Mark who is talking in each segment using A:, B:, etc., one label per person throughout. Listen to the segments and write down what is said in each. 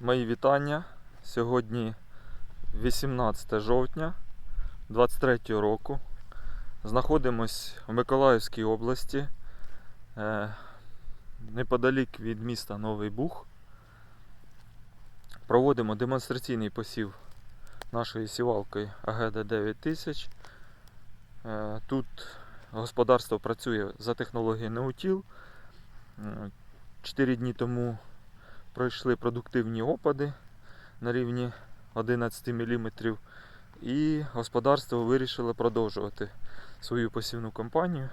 A: Мої вітання. Сьогодні 18 жовтня 23 року. Знаходимось в Миколаївській області, е, неподалік від міста Новий Буг. Проводимо демонстраційний посів нашої сівалки АГД 9000. Е, Тут господарство працює за технологією Неутіл. 4 дні тому пройшли продуктивні опади на рівні 11 мм, і господарство вирішило продовжувати свою посівну кампанію,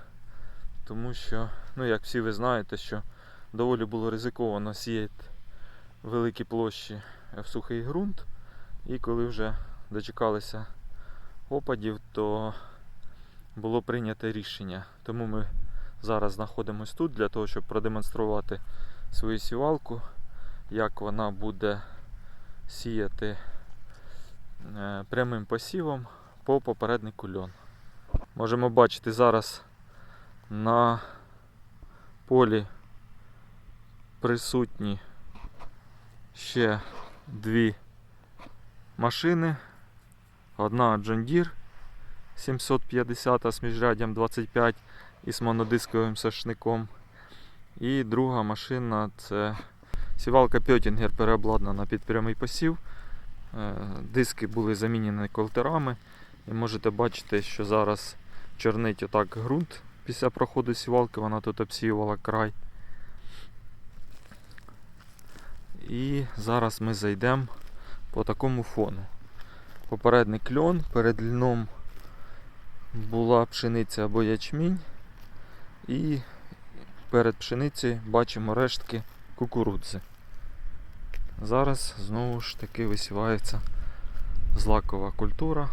A: тому що, ну як всі ви знаєте, що доволі було ризиковано сіяти великі площі в сухий ґрунт, і коли вже дочекалися опадів, то було прийнято рішення. Тому ми зараз знаходимося тут для того, щоб продемонструвати свою сівалку, як вона буде сіяти е, прямим посівом по попереднику льон. Можемо бачити зараз на полі присутні ще дві машини. Одна John Deere 750 з міжряддям 25 із монодисковим сошником. І друга машина це сівалка Пьотінгер переобладнана під прямий посів. Е, Диски були замінені колтерами. І можете бачити, що зараз чорнить отак ґрунт після проходу сівалки, вона тут обсіювала край. І зараз ми зайдемо по такому фону. Попередник льон, перед льном була пшениця або ячмінь. І перед пшеницею бачимо рештки кукурудзи. Зараз знову ж таки висівається злакова культура.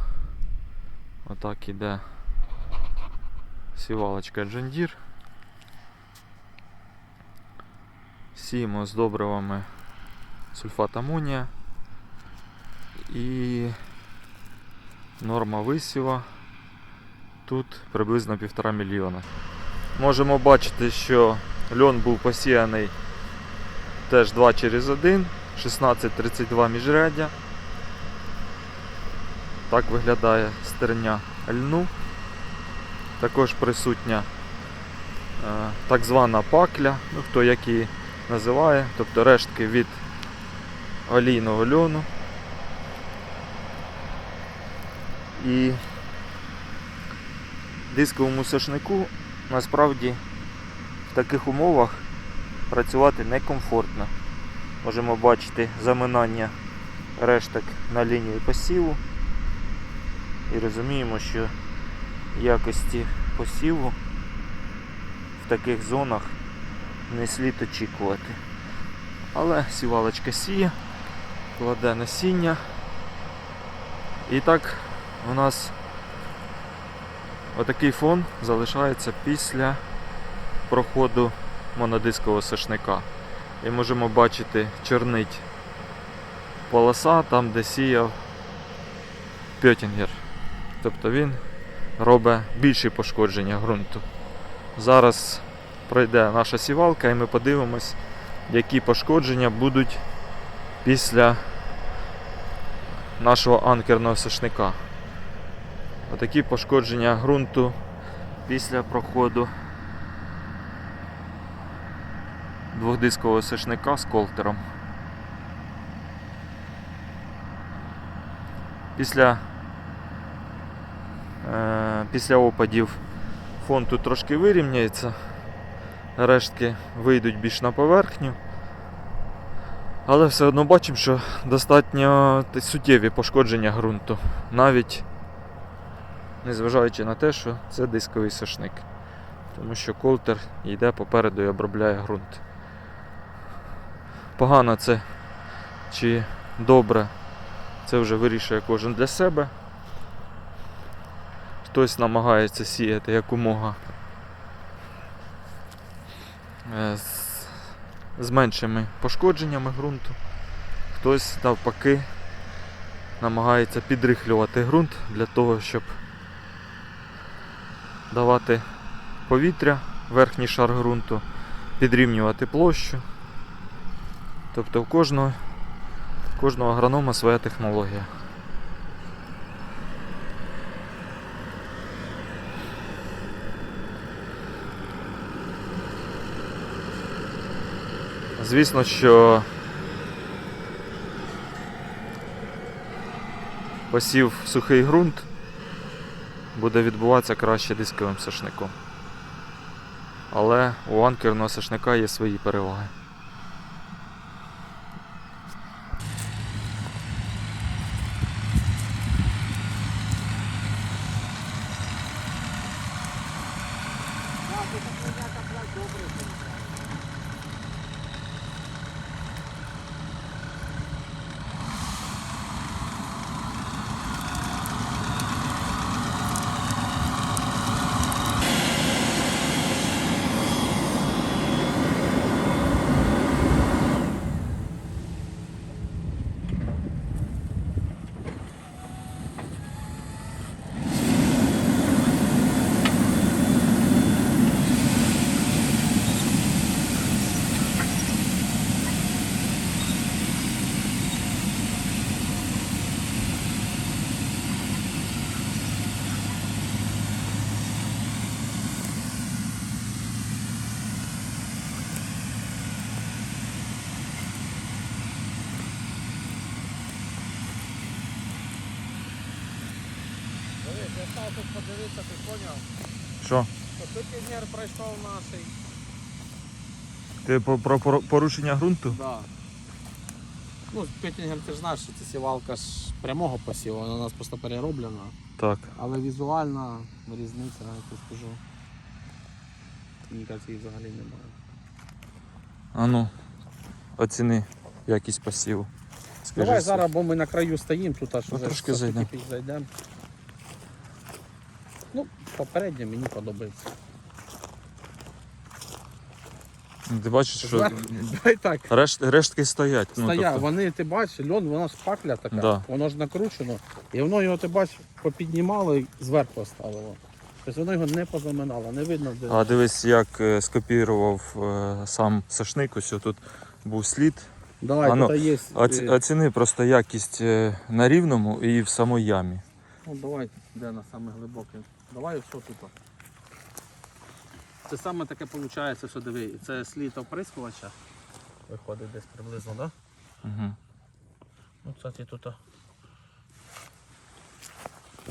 A: Отак іде сівалочка Deere. Сіємо з добривами сульфат амонія і норма висіва тут приблизно півтора мільйона. Можемо бачити, що льон був посіяний теж 2 через 1, 16-32 міжряддя. Так виглядає стерня льну. Також присутня е, так звана пакля, ну хто як її називає, тобто рештки від олійного льону. І дисковому сошнику насправді в таких умовах працювати некомфортно. Можемо бачити заминання решток на лінії посіву. І розуміємо, що якості посіву в таких зонах не слід очікувати. Але сівалочка сіє, кладе насіння. І так у нас Отакий фон залишається після проходу монодискового сошника. І можемо бачити чорнить полоса там, де сіяв пьотінгер. Тобто він робить більші пошкодження ґрунту. Зараз пройде наша сівалка і ми подивимось, які пошкодження будуть після нашого анкерного сошника. Отакі пошкодження ґрунту після проходу двохдискового сошника з колтером. Після, е, після опадів фон тут трошки вирівняється, рештки вийдуть більш на поверхню. Але все одно бачимо, що достатньо суттєві пошкодження ґрунту. Навіть незважаючи на те, що це дисковий сошник. Тому що колтер йде попереду і обробляє ґрунт. Погано це чи добре, це вже вирішує кожен для себе. Хтось намагається сіяти якомога е, з, з меншими пошкодженнями ґрунту. Хтось навпаки намагається підрихлювати ґрунт для того, щоб давати повітря, верхній шар ґрунту, підрівнювати площу. Тобто в кожного кожного агронома своя технологія. Звісно, що посів в сухий ґрунт буде відбуватися краще дисковим сошником. Але у анкерного сошника є свої переваги.
B: Дивись, я став тут подивитися, ти поняв?
A: Що?
B: Тут інженер пройшов наший.
A: Ти про, про порушення ґрунту?
B: Да. Ну, Петінгер, ти ж знаєш, що це сівалка ж прямого посіву, вона у нас просто перероблена.
A: Так.
B: Але візуальна різниця, я тобі скажу. Її взагалі немає.
A: А ну, оціни якість посіву. Скажи
B: Давай зараз, бо ми на краю стоїмо, тут аж
A: Ну,
B: вже
A: трошки зайдемо.
B: зайдемо. Попередньо мені подобається.
A: Ти бачиш, що
B: Давай так.
A: решт, рештки стоять. Ну, тобто,
B: вони, ти бачиш, льон, вона ж пакля така,
A: Да.
B: воно ж накручено. І воно його, ти бачиш, попіднімало і зверху оставило. Тобто воно його не позаминало, не видно, де.
A: А дивись, як е, скопірував е, сам сошник, ось тут був слід.
B: Давай,
A: а ну,
B: є. Е,
A: оціни просто якість на рівному і в самій ямі.
B: Ну, давай, де на саме глибоке. Давай все тут. Це саме таке виходить, що диви, це слід оприскувача. Виходить десь приблизно, так? Да?
A: Угу.
B: Ну, кстати, тут.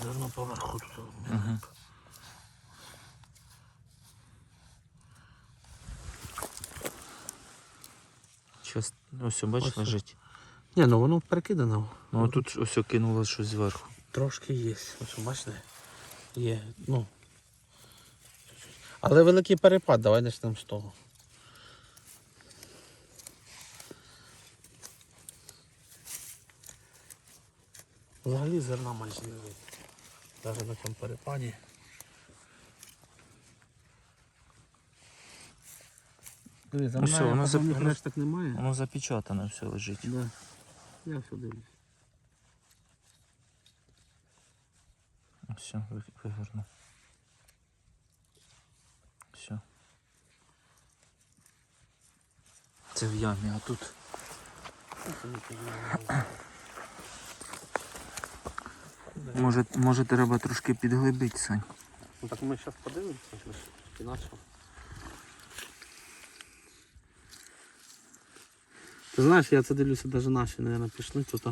B: Зерно поверху тут.
A: Угу. Щас, ось бач,
B: Ось.
A: лежить.
B: Ні, ну воно перекидано.
A: Ну а тут ось кинуло щось зверху.
B: Трошки є. Ось бачите? Є. Ну. Але великий перепад, давай почнемо з того. Взагалі зерна майже не видно. Навіть на цьому перепаді. Дивись,
A: Ну, все, воно
B: основних
A: зап-
B: решток немає.
A: Воно запечатане все лежить.
B: Да. Я все дивлюсь.
A: Все, ви- Все. Це в ямі, а тут. Може, може треба трошки підглибити, Сань.
B: Ну так ми зараз подивимося, іначе. Ти знаєш, я це дивлюся, навіть наші, мабуть, пішли тут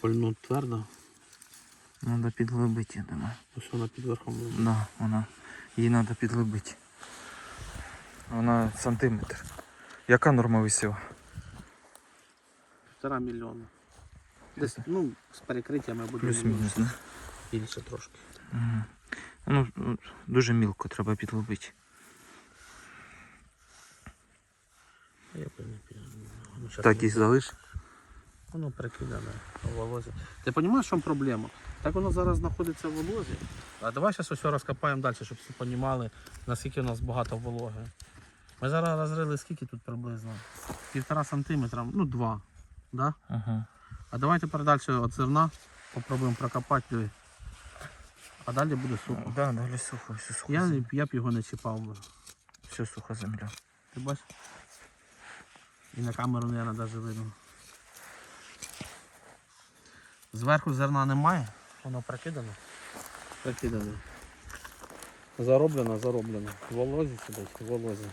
B: пальнуть твердо,
A: Треба підглибити, я думаю.
B: ось вона під верхом лежить.
A: Да, вона. Її треба підглибити. Вона сантиметр. Яка норма висіла?
B: Півтора мільйона. Десь, ну, з перекриттями буде
A: Плюс-мінус, да?
B: більше трошки.
A: Угу. Ну, дуже мілко треба підглибити.
B: Я піду. Ну,
A: Так і залиш.
B: Воно прикидане у волозі. Ти розумієш, в чому проблема? Так воно зараз знаходиться в волозі. А давай зараз усе розкопаємо далі, щоб всі розуміли, наскільки у нас багато вологи. Ми зараз розрили скільки тут приблизно? Півтора сантиметра, ну два. Да?
A: Угу.
B: А давай тепер далі від зерна попробуємо прокопати. А далі буде сухо.
A: Да, далі сухо, все сухо.
B: Я, я б його не чіпав би.
A: Все суха земля.
B: Ти бачиш? І на камеру, мабуть, навіть видно. Зверху зерна немає, воно прикидано. Прикидано. Зароблено, зароблено. Волозі сидить, волозі.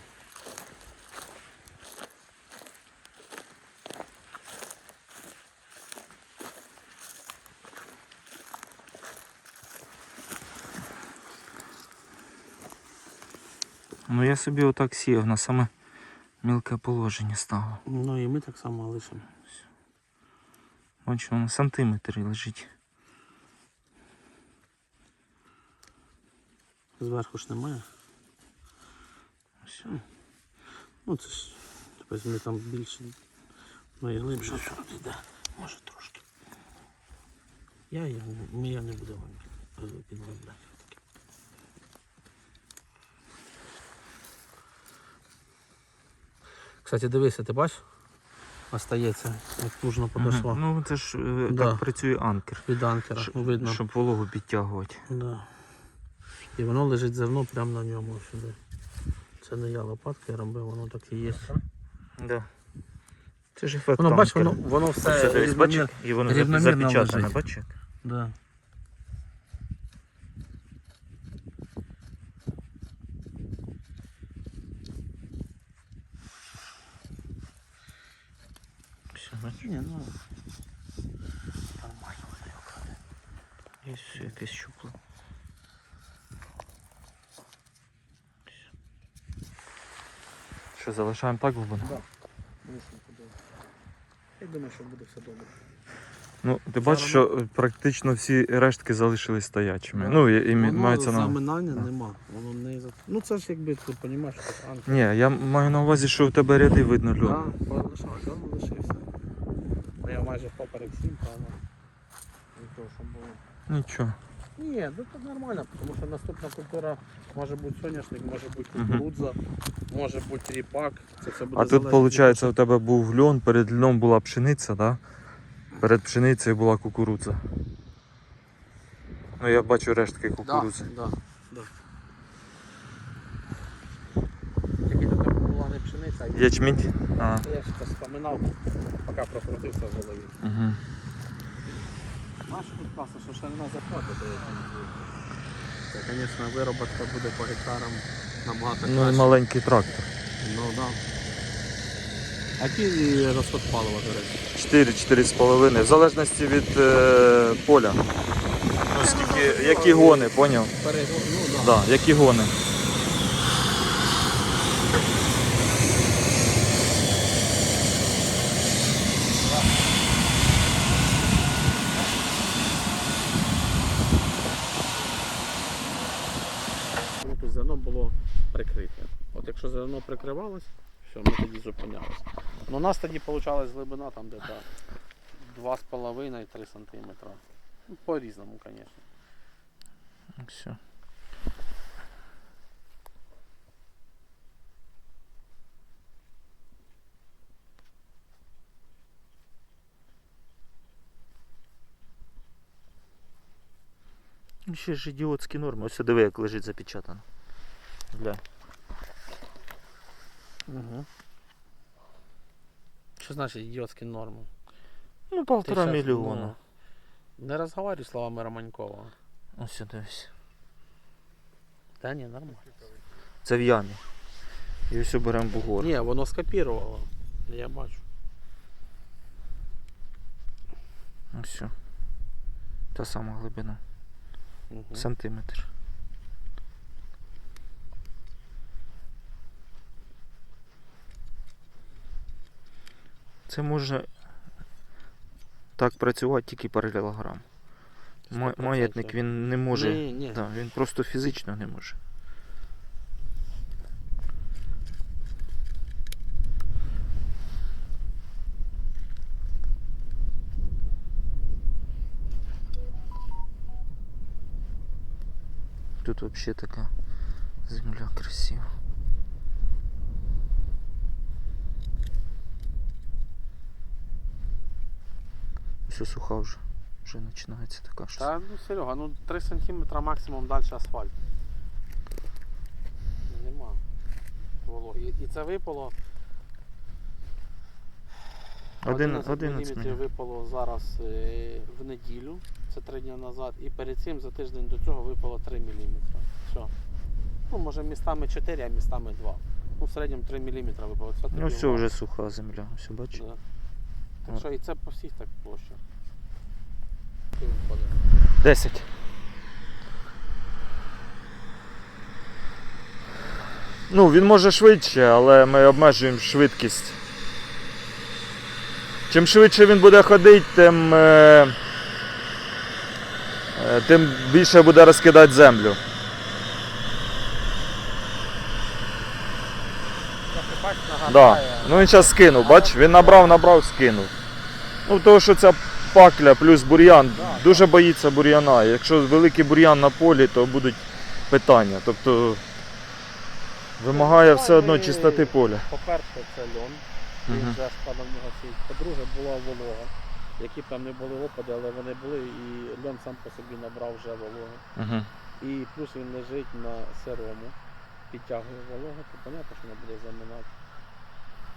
A: Ну я собі отак сіяв на саме мілке положення ставив.
B: Ну і ми так само лишимо.
A: Бачу, воно сантиметр лежить.
B: Зверху ж немає. Все. Ну це ж тобто ми там більше. Ну і глибше що тут йде. Може трошки. Я його ми я не буду вам підробляти. Кстати, дивися, ти бачиш? Остається, як плужно подошла.
A: Мгм. Ну це ж е,
B: Да.
A: так працює анкер.
B: Від анкера,
A: Ш-
B: видно.
A: Щоб вологу підтягувати.
B: Да. І воно лежить зерно прямо на ньому сюди. Це не я лопаткою робив, воно так і є.
A: Да. Це ж ефект
B: Воно бач,
A: анкера.
B: воно, воно все
A: Все, дивись, бачиш,
B: рівномір-
A: і воно
B: рівномірно
A: запечатане,
B: лежить.
A: бачиш?
B: Да. Ні, ну нормально кладе.
A: Є все якесь щупле. Що, залишаємо так глибину?
B: Да. Я думаю, що буде все добре.
A: Ну, ти бачиш, що е, практично всі рештки залишились стоячими.
B: Да.
A: Ну, і, і
B: Воно
A: мається на.
B: заминання
A: Да.
B: нема. Воно не за- Ну це ж якби ти розумієш, що це анкер.
A: Ні, я маю на увазі, що в тебе ряди видно льон.
B: Да, полишав, лишився. Я майже поперек сім, правда. Не того, що було.
A: Нічого.
B: Ні, ну це нормально, тому що наступна культура може бути соняшник, може бути кукурудза, може бути ріпак. Це все буде
A: А тут, виходить, у тебе був льон, перед льном була пшениця, да? Перед пшеницею була кукурудза. Ну я бачу рештки кукурудзи.
B: Да, да, да. Тільки до тебе була не пшениця, а ячмінь.
A: Ячмінь? А.
B: Я ж це споминав, поки прокрутився в голові.
A: Угу.
B: Наш тут класно, що ширина захвату до Це, звісно, вироботка буде по гектарам набагато
A: Ну і маленький трактор.
B: Ну да. А який розход палива, до речі?
A: 4-4,5, в залежності від е, поля. Ну, скільки, які гони, поняв?
B: Перегон, ну да.
A: Да, які гони.
B: Ну, тут зерно було прикрите. От якщо зерно прикривалось, все, ми тоді зупинялися. Ну, у нас тоді вийшла глибина там десь 2,5-3 см. По-різному, звісно.
A: Все. Ще ж ідіотські норми. Ось диви, як лежить запечатано. Глянь.
B: Угу. Що значить ідіотські норми?
A: Ну,
B: Ти
A: полтора
B: щас,
A: мільйона.
B: ну, Не розговорюй словами Романькова.
A: Ось дивись.
B: Та ні, нормально.
A: Це в ямі. І ось беремо бугор.
B: Ні, воно скопірувало. Я бачу.
A: Ось. Та сама глибина.
B: Угу.
A: Сантиметр. Це може так працювати тільки паралелограм. Маятник він не може.
B: Ні, ні.
A: Да, він просто фізично не може. Тут взагалі така земля красива. Все суха вже. Вже починається така щось.
B: Та ну Серега, ну 3 см максимум далі асфальт. Нема вологи. І- це випало
A: Один-
B: 11
A: 11
B: мм випало зараз е, в неділю, це три дні назад, і перед цим за тиждень до цього випало 3 мм. Все. Ну, може містами 4, а містами 2. Ну, в середньому 3 мм випало. Це
A: Ну все, вже суха земля, все бачиш.
B: Да. Так що і це по всіх так площа. І виходить.
A: 10. Ну, він може швидше, але ми обмежуємо швидкість. Чим швидше він буде ходити, тим, е, е, тим більше буде розкидати землю. Да. Ну він зараз скинув, бач, він набрав, набрав, скинув. Ну, того, що ця пакля плюс бур'ян,
B: Да,
A: дуже боїться бур'яна. Якщо великий бур'ян на полі, то будуть питання. Тобто вимагає все одно чистоти поля.
B: По-перше, це льон. Він вже складом в нього. По-друге, була волога. Які б там не були опади, але вони були, і льон сам по собі набрав вже вологу.
A: Угу.
B: І плюс він лежить на сирому, підтягує вологу, то понятно, що воно буде заминати.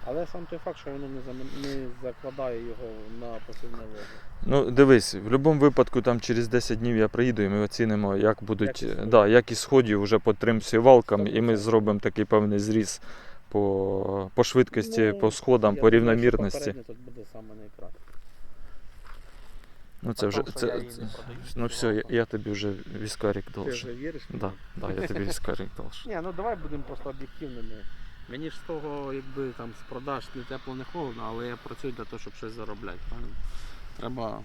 B: Але сам той факт, що воно не, замин- не закладає його на посильне ложе.
A: Ну, дивись, в будь-якому випадку там через 10 днів я приїду і ми оцінимо, як будуть
B: Якість сходів.
A: да, якість сходів вже по трим сівалкам, і ми зробимо такий певний зріз по, по швидкості,
B: Ну,
A: по сходам,
B: Я
A: по
B: думаю, що
A: рівномірності.
B: попереднє тут буде саме найкраще.
A: Ну це вже це, це- ну все, я, я тобі вже віскарик
B: Ти
A: должен.
B: вже віриш?
A: Да, да, я тобі віскарик должен.
B: Ні, ну давай будемо просто об'єктивними. Мені ж з того, якби там з продаж не тепло, не холодно, але я працюю для того, щоб щось заробляти. Треба